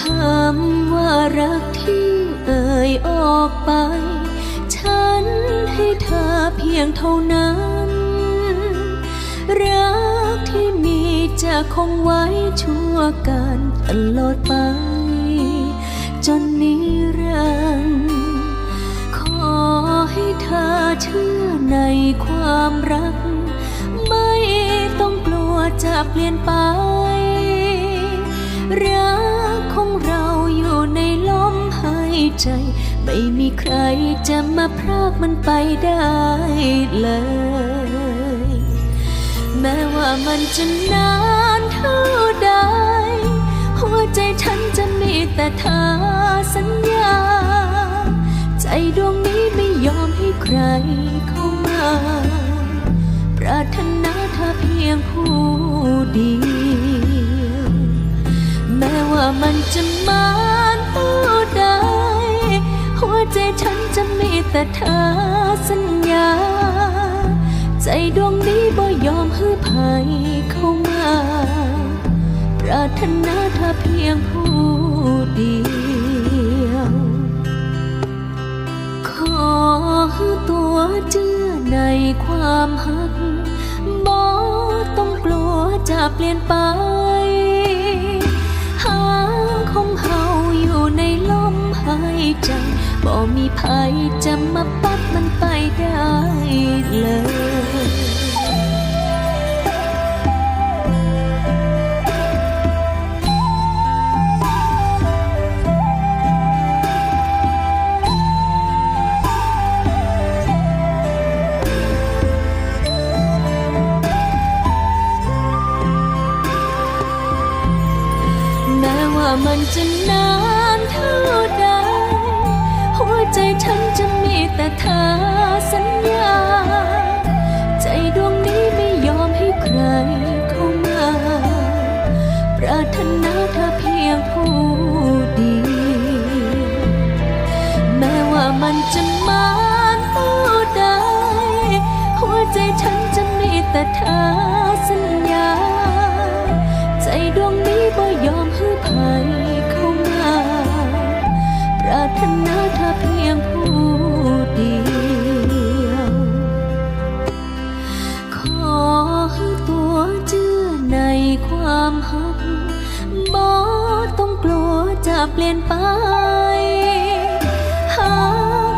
คำว่ารักที่เอ่ยออกไป ฉันให้เธอเพียงเท่านั้น รักที่มีจะคงไว้ชั่วกันตลอดไป จนนิรันดร์ขอให้เธอเชื่อในความรัก ไม่ต้องกลัวจะเปลี่ยนไป ใจ ไม่มีใครจะมาพรากมันไปได้เลย แม้ว่ามันจะนานเท่าใด หัวใจฉันจะมีแต่เธอสัญญา ใจดวงนี้ไม่ยอมให้ใครเข้ามา ปรารถนาเธอเพียงผู้เดียว แม้ว่ามันจะมาเท่า แต่เธอสัญญา ใจดวงนี้บ่ยอมให้ภัยเข้ามา ปรารถนาเธอเพียงผู้เดียว ขอตัวเจือในความหักบ่ต้องกลัวจะเปลี่ยนไปายใจบ่มีภัยจะมาปัดมันไปได้เลยแม้ว่ามันจะน่า หัวใจฉันจะมีแต่เธอสัญญา ใจดวงนี้ไม่ยอมให้ใครเข้ามา ปรารถนาเธอเพียงผู้เดียวแม้ว่ามันจะมาเท่าใดหัวใจฉันจะมีแต่เธอ เปลี่ยนไป หา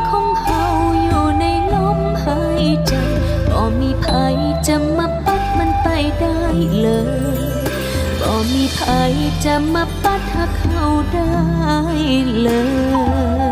ของเฮาอยู่ในลมหายใจบ่มีภัยจะมาปัดมันไปได้เลยบ่มีภัยจะมาปัดหักเขาได้เลย